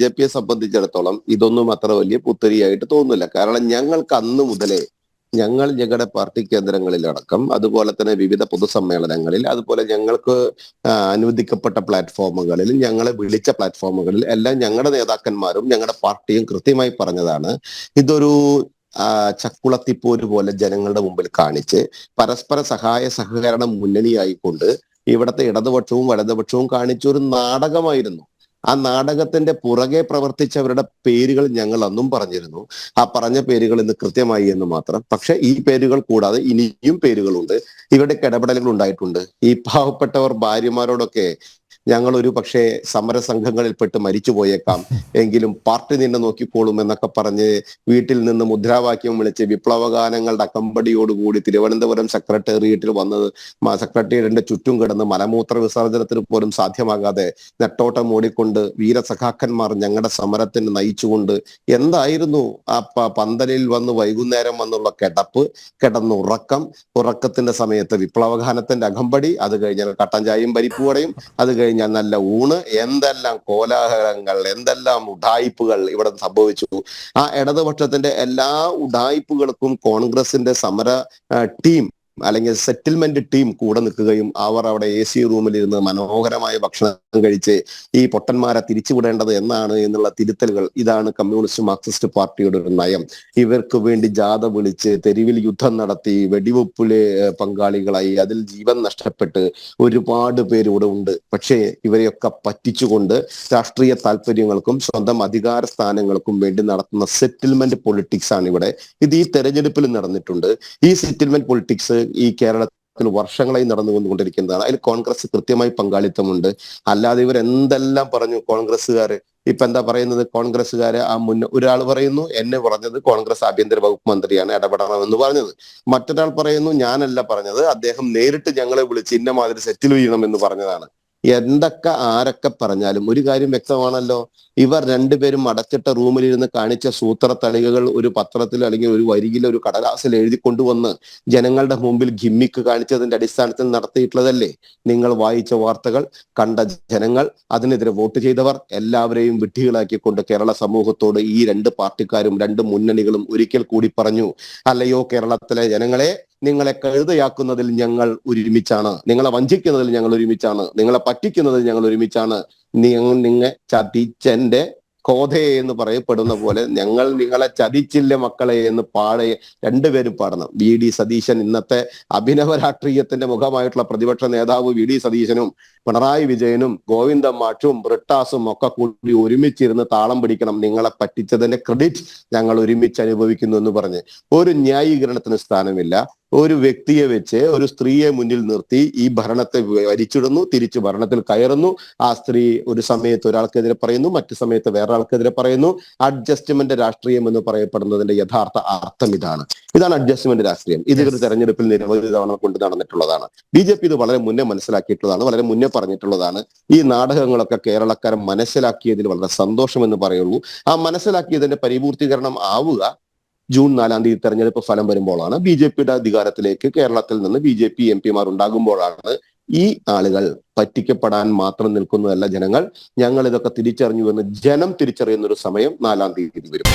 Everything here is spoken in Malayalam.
ജെ പിയെ സംബന്ധിച്ചിടത്തോളം ഇതൊന്നും അത്ര വലിയ പുത്തരിയായിട്ട് തോന്നുന്നില്ല. കാരണം ഞങ്ങൾക്ക് അന്ന് മുതലേ ഞങ്ങൾ ഞങ്ങളുടെ പാർട്ടി കേന്ദ്രങ്ങളിലടക്കം അതുപോലെ തന്നെ വിവിധ പൊതുസമ്മേളനങ്ങളിൽ അതുപോലെ ഞങ്ങൾക്ക് അനുവദിക്കപ്പെട്ട പ്ലാറ്റ്ഫോമുകളിൽ ഞങ്ങളെ വിളിച്ച പ്ലാറ്റ്ഫോമുകളിൽ എല്ലാം ഞങ്ങളുടെ നേതാക്കന്മാരും ഞങ്ങളുടെ പാർട്ടിയും കൃത്യമായി പറഞ്ഞതാണ്. ഇതൊരു ചക്കുളത്തിപ്പോര് പോലെ ജനങ്ങളുടെ മുമ്പിൽ കാണിച്ച് പരസ്പര സഹായ സഹകരണം മുന്നണിയായിക്കൊണ്ട് ഇവിടുത്തെ ഇടതുപക്ഷവും വലതുപക്ഷവും കാണിച്ച ഒരു നാടകമായിരുന്നു. ആ നാടകത്തിന്റെ പുറകെ പ്രവർത്തിച്ചവരുടെ പേരുകൾ ഞങ്ങൾ അന്നും പറഞ്ഞിരുന്നു. ആ പറഞ്ഞ പേരുകൾ ഇന്ന് കൃത്യമായി എന്ന് മാത്രം. പക്ഷെ ഈ പേരുകൾ കൂടാതെ ഇനിയും പേരുകളുണ്ട്. ഇവരുടെ ഇടപെടലുകൾ ഉണ്ടായിട്ടുണ്ട്. ഈ പാവപ്പെട്ടവർ ഭാര്യമാരോടൊക്കെ ഞങ്ങൾ ഒരു പക്ഷേ സമരസംഘങ്ങളിൽപ്പെട്ട് മരിച്ചു പോയേക്കാം എങ്കിലും പാർട്ടി നിന്നെ നോക്കിക്കോളും എന്നൊക്കെ പറഞ്ഞ് വീട്ടിൽ നിന്ന് മുദ്രാവാക്യം വിളിച്ച് വിപ്ലവഗാനങ്ങളുടെ അകമ്പടിയോടുകൂടി തിരുവനന്തപുരം സെക്രട്ടേറിയറ്റിൽ വന്നത് സെക്രട്ടേറിയറ്റിന്റെ ചുറ്റും കിടന്ന് മലമൂത്ര വിസർജനത്തിന് പോലും സാധ്യമാകാതെ നെട്ടോട്ടം ഓടിക്കൊണ്ട് വീരസഖാക്കന്മാർ ഞങ്ങളുടെ സമരത്തിന് നയിച്ചുകൊണ്ട് എന്തായിരുന്നു ആ പന്തലിൽ വന്ന് വൈകുന്നേരം വന്നുള്ള കിടപ്പ് കിടന്നുറക്കം ഉറക്കത്തിന്റെ സമയത്ത് വിപ്ലവഗാനത്തിന്റെ അകമ്പടി അത് കഴിഞ്ഞാൽ കട്ടൻ ചായയും പരിപ്പുവടയും അത് കഴിഞ്ഞാൽ നല്ല ഊണ് എന്തെല്ലാം കോലാഹലങ്ങൾ എന്തെല്ലാം ഉഡായിപ്പുകൾ ഇവിടെ സംഭവിച്ചു. ആ ഇടതുപക്ഷത്തിന്റെ എല്ലാ ഉഡായിപ്പുകൾക്കും കോൺഗ്രസിന്റെ സമര ടീം അല്ലെങ്കിൽ സെറ്റിൽമെന്റ് ടീം കൂടെ നിൽക്കുകയും അവർ അവിടെ എ സി റൂമിലിരുന്ന് മനോഹരമായ ഭക്ഷണം കഴിച്ച് ഈ പൊട്ടന്മാരെ തിരിച്ചുവിടേണ്ടത് എന്നാണ് എന്നുള്ള തിരുത്തലുകൾ ഇതാണ് കമ്മ്യൂണിസ്റ്റ് മാർക്സിസ്റ്റ് പാർട്ടിയുടെ ഒരു നയം. ഇവർക്ക് വേണ്ടി ജാഥ വിളിച്ച് തെരുവിൽ യുദ്ധം നടത്തി വെടിവെപ്പിൽ പങ്കാളികളായി അതിൽ ജീവൻ നഷ്ടപ്പെട്ട് ഒരുപാട് പേര് ഇവിടെ ഉണ്ട്. പക്ഷേ ഇവരെയൊക്കെ പറ്റിച്ചുകൊണ്ട് രാഷ്ട്രീയ താല്പര്യങ്ങൾക്കും സ്വന്തം അധികാര സ്ഥാനങ്ങൾക്കും വേണ്ടി നടത്തുന്ന സെറ്റിൽമെന്റ് പൊളിറ്റിക്സ് ആണ് ഇവിടെ. ഇത് ഈ തെരഞ്ഞെടുപ്പിൽ നടന്നിട്ടുണ്ട്. ഈ സെറ്റിൽമെന്റ് പൊളിറ്റിക്സ് ഈ കേരളത്തിൽ വർഷങ്ങളായി നടന്നു വന്നുകൊണ്ടിരിക്കുന്നതാണ് അതിൽ കോൺഗ്രസ് കൃത്യമായി പങ്കാളിത്തമുണ്ട്. അല്ലാതെ ഇവർ എന്തെല്ലാം പറഞ്ഞു കോൺഗ്രസ്സുകാര്? ഇപ്പൊ എന്താ പറയുന്നത്? കോൺഗ്രസ്സുകാര് ആ മുന്ന ഒരാൾ പറയുന്നു എന്നെ പറഞ്ഞത് കോൺഗ്രസ് ആഭ്യന്തര വകുപ്പ് മന്ത്രിയാണ് ഇടപെടണമെന്ന് പറഞ്ഞത്. മറ്റൊരാൾ പറയുന്നു ഞാനല്ല പറഞ്ഞത്. അദ്ദേഹം നേരിട്ട് ഞങ്ങളെ വിളിച്ച് ഇന്ന മാതിരി സെറ്റിൽ ചെയ്യണം എന്ന് പറഞ്ഞതാണ്. എന്തൊക്കെ ആരൊക്കെ പറഞ്ഞാലും ഒരു കാര്യം വ്യക്തമാണല്ലോ. ഇവർ രണ്ടുപേരും അടച്ചിട്ട റൂമിലിരുന്ന് കാണിച്ച സൂത്ര സൂത്രത്തളികകൾ ഒരു പത്രത്തിൽ അല്ലെങ്കിൽ ഒരു വരിയിൽ ഒരു കടലാസിൽ എഴുതി കൊണ്ടുവന്ന് ജനങ്ങളുടെ മുമ്പിൽ ഗിമ്മിക്ക് കാണിച്ചതിന്റെ അടിസ്ഥാനത്തിൽ നടത്തിയിട്ടുള്ളതല്ലേ? നിങ്ങൾ വായിച്ച വാർത്തകൾ കണ്ട ജനങ്ങൾ അതിനെതിരെ വോട്ട് ചെയ്തവർ എല്ലാവരെയും വിഡ്ഢികളാക്കിക്കൊണ്ട് കേരള സമൂഹത്തോട് ഈ രണ്ട് പാർട്ടിക്കാരും രണ്ട് മുന്നണികളും ഒരിക്കൽ കൂടി പറഞ്ഞു. അല്ലയോ കേരളത്തിലെ ജനങ്ങളെ നിങ്ങളെ കഴുതയാക്കുന്നതിൽ ഞങ്ങൾ ഒരുമിച്ചാണ്. നിങ്ങളെ വഞ്ചിക്കുന്നതിൽ ഞങ്ങൾ ഒരുമിച്ചാണ്. നിങ്ങളെ പറ്റിക്കുന്നതിൽ ഞങ്ങൾ ഒരുമിച്ചാണ്. നിങ്ങൾ നിങ്ങ ചതിച്ചന്റെ കോതയെ എന്ന് പറയപ്പെടുന്ന പോലെ ഞങ്ങൾ നിങ്ങളെ ചതിച്ചില്ല മക്കളെ എന്ന് പാടെ രണ്ടുപേരും പാടണം. വി. ഡി. സതീശൻ ഇന്നത്തെ അഭിനവ രാഷ്ട്രീയത്തിന്റെ മുഖമായിട്ടുള്ള പ്രതിപക്ഷ നേതാവ് വി. ഡി. സതീശനും പിണറായി വിജയനും ഗോവിന്ദ മാഷും ബ്രിട്ടാസും ഒക്കെ കൂടി ഒരുമിച്ചിരുന്ന് താളം പിടിക്കണം. നിങ്ങളെ പറ്റിച്ചതിന്റെ ക്രെഡിറ്റ് ഞങ്ങൾ ഒരുമിച്ച് അനുഭവിക്കുന്നു എന്ന് പറഞ്ഞ്. ഒരു ന്യായീകരണത്തിന് സ്ഥാനമില്ല. ഒരു വ്യക്തിയെ വെച്ച് ഒരു സ്ത്രീയെ മുന്നിൽ നിർത്തി ഈ ഭരണത്തെ വരിച്ചിടുന്നു തിരിച്ചു ഭരണത്തിൽ കയറുന്നു. ആ സ്ത്രീ ഒരു സമയത്ത് ഒരാൾക്കെതിരെ പറയുന്നു മറ്റു സമയത്ത് വേറെ ആൾക്കെതിരെ പറയുന്നു. അഡ്ജസ്റ്റ്മെന്റ് രാഷ്ട്രീയം എന്ന് പറയപ്പെടുന്നതിന്റെ യഥാർത്ഥ അർത്ഥം ഇതാണ്. ഇതാണ് അഡ്ജസ്റ്റ്മെന്റ് രാഷ്ട്രീയം. ഇത് ഒരു തെരഞ്ഞെടുപ്പിൽ നിരവധി തവണ കൊണ്ട് നടന്നിട്ടുള്ളതാണ്. ബി ജെ പി ഇത് വളരെ മുന്നേ മനസ്സിലാക്കിയിട്ടുള്ളതാണ് വളരെ മുന്നേ പറഞ്ഞിട്ടുള്ളതാണ്. ഈ നാടകങ്ങളൊക്കെ കേരളക്കാരൻ മനസ്സിലാക്കിയതിൽ വളരെ സന്തോഷം എന്ന് പറയുള്ളൂ. ആ മനസ്സിലാക്കിയതിന്റെ പരിപൂർത്തീകരണം ആവുക ജൂൺ നാലാം തീയതി തെരഞ്ഞെടുപ്പ് ഫലം വരുമ്പോഴാണ് ബി ജെ പിയുടെ അധികാരത്തിലേക്ക് കേരളത്തിൽ നിന്ന് ബി ജെ പി എം പിമാർ ഉണ്ടാകുമ്പോഴാണ് ഈ ആളുകൾ പറ്റിക്കപ്പെടാൻ മാത്രം നിൽക്കുന്നതല്ല ജനങ്ങൾ. ഞങ്ങൾ ഇതൊക്കെ തിരിച്ചറിഞ്ഞു എന്ന് ജനം തിരിച്ചറിയുന്ന ഒരു സമയം നാലാം തീയതി വരും.